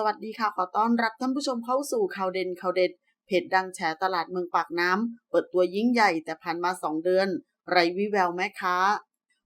สวัสดีค่ะ ขอต้อนรับท่านผู้ชมเข้าสู่ข่าวเด่นข่าวเด็ดเพจดังแฉตลาดเมืองปากน้ำ เปิดตัวยิ่งใหญ่แต่ผ่านมา 2 เดือน ไรวิแววแม่ค้า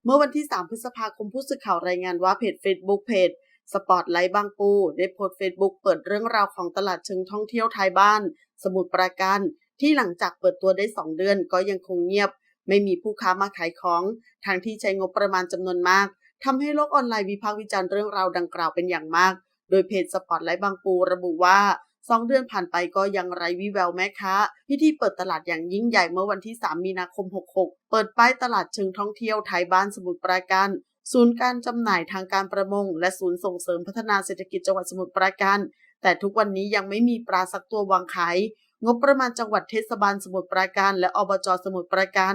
เมื่อวันที่ 3 พฤษภาคมผู้สื่อข่าวรายงานว่าเพจ Facebook เพจสปอตไลท์บางปูได้โพสต์ Facebook เปิดเรื่องราวของตลาดเชิงท่องเที่ยวไทยบ้าน สมุทรปราการ ที่หลังจากเปิดตัวได้ 2 เดือนก็ยังคงเงียบ ไม่มีผู้ค้ามาขายของทางที่ใช้งบประมาณจำนวนมากทำให้โลกออนไลน์วิพากษ์วิจารณ์เรื่องราวดังกล่าวเป็นอย่างมาก โดยเพจสปอร์ตไลท์บางปูระบุว่า2เดือนผ่านไปก็ยังไร้วิแววแม่ค้า พิธีเปิดตลาดอย่างยิ่งใหญ่เมื่อวันที่ 3 มีนาคม 66 เปิดป้ายตลาดเชิงท่องเที่ยวไทยบ้านสมุทรปราการ ศูนย์การจำหน่ายทางการประมง และศูนย์ส่งเสริมพัฒนาเศรษฐกิจจังหวัดสมุทรปราการ แต่ทุกวันนี้ยังไม่มีปลาสักตัววางขายงบประมาณจังหวัดเทศบาลสมุทรปราการและอบจสมุทรปราการ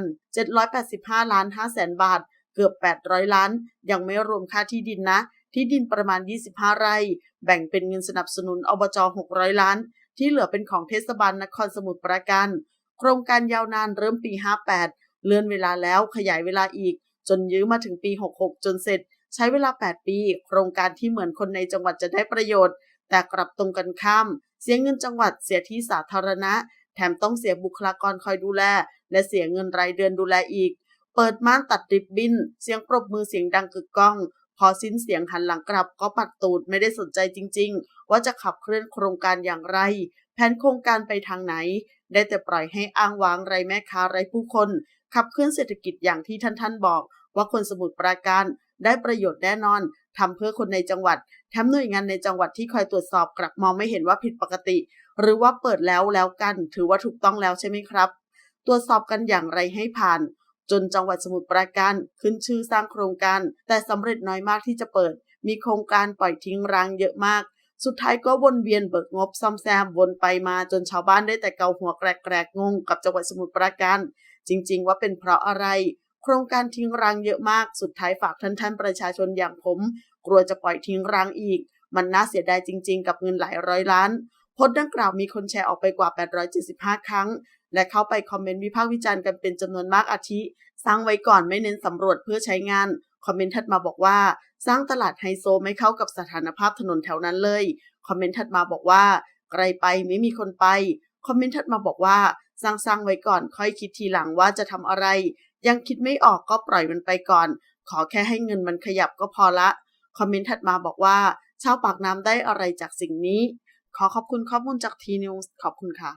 785 ล้าน5แสนบาท เกือบ 800 ล้าน ยังไม่รวมค่าที่ดินนะ ที่ดินประมาณ 25 ไร่ แบ่งเป็นเงินสนับสนุนอบจ 600 ล้าน ที่เหลือเป็นของเทศบาลนครสมุทรปราการ โครงการยาวนานเริ่มปี 58 เลื่อนเวลาแล้วขยายเวลาอีก จนยื้อมาถึงปี 66 จนเสร็จ ใช้เวลา 8 ปี โครงการที่เหมือนคนในจังหวัดจะได้ประโยชน์ แต่กลับตรงกันข้าม เสียเงินจังหวัดเสียที่สาธารณะ แถมต้องเสียบุคลากรคอยดูแล และเสียเงินรายเดือนดูแลอีก เปิดม่านตัดริบบิ้น เสียงปรบมือเสียงดังกึกก้อง พอสิ้นเสียงหันหลังกลับก็ปัดตูดไม่ได้สนใจจริง ๆ ว่าจะขับเคลื่อนโครงการอย่างไร แผนโครงการไปทางไหน ได้แต่ปล่อยให้อ้างว้างไรแม่ค้าไรผู้คน ขับเคลื่อนเศรษฐกิจอย่างที่ท่านท่านบอก ว่าคนสมุทรปราการได้ประโยชน์แน่นอนทำเพื่อคนในจังหวัดแถมหน่วยงานในจังหวัดที่คอยตรวจสอบกลับมองไม่เห็นว่าผิดปกติ หรือว่าเปิดแล้วแล้วกัน ถือว่าถูกต้องแล้วใช่ไหมครับ ตรวจสอบกันอย่างไรให้ผ่าน จนจังหวัดสมุทรปราการขึ้นชื่อสร้างโครงการ แต่สำเร็จน้อยมากที่จะเปิด มีโครงการปล่อยทิ้งร้างเยอะมาก สุดท้ายก็วนเวียนเบิกงบซ่อมแซมวนไปมาจนชาวบ้านได้แต่เกาหัวแกรกๆงงกับจังหวัดสมุทรปราการ จริง ๆ ว่าเป็นเพราะอะไร โครงการทิ้งร้างเยอะมาก สุดท้ายฝากท่านท่านประชาชนอย่างผม กลัวจะปล่อยทิ้งร้างอีก มันน่าเสียดายจริง ๆ กับเงินหลายร้อยล้านโพสต์ดังกล่าวมีคนแชร์ออกไปกว่า 875 ครั้งและเข้าไปคอมเมนต์วิพากษ์วิจารณ์กันเป็นจำนวนมากอาทิ สร้างไว้ก่อนไม่เน้นสำรวจเพื่อใช้งาน คอมเมนต์ถัดมาบอกว่า สร้างตลาดไฮโซไม่เข้ากับสถานภาพถนนแถวนั้นเลย คอมเมนต์ถัดมาบอกว่าไกลไปไม่มีคนไป คอมเมนต์ถัดมาบอกว่าสร้างสร้างไว้ก่อนค่อยคิดทีหลังว่าจะทำอะไร ยังคิดไม่ออกก็ปล่อยมันไปก่อน ขอแค่ให้เงินมันขยับก็พอละ คอมเมนต์ถัดมาบอกว่าชาวปากน้ำได้อะไรจากสิ่งนี้ ขอขอบคุณข้อมูลจากทีนิวส์ขอบคุณค่ะ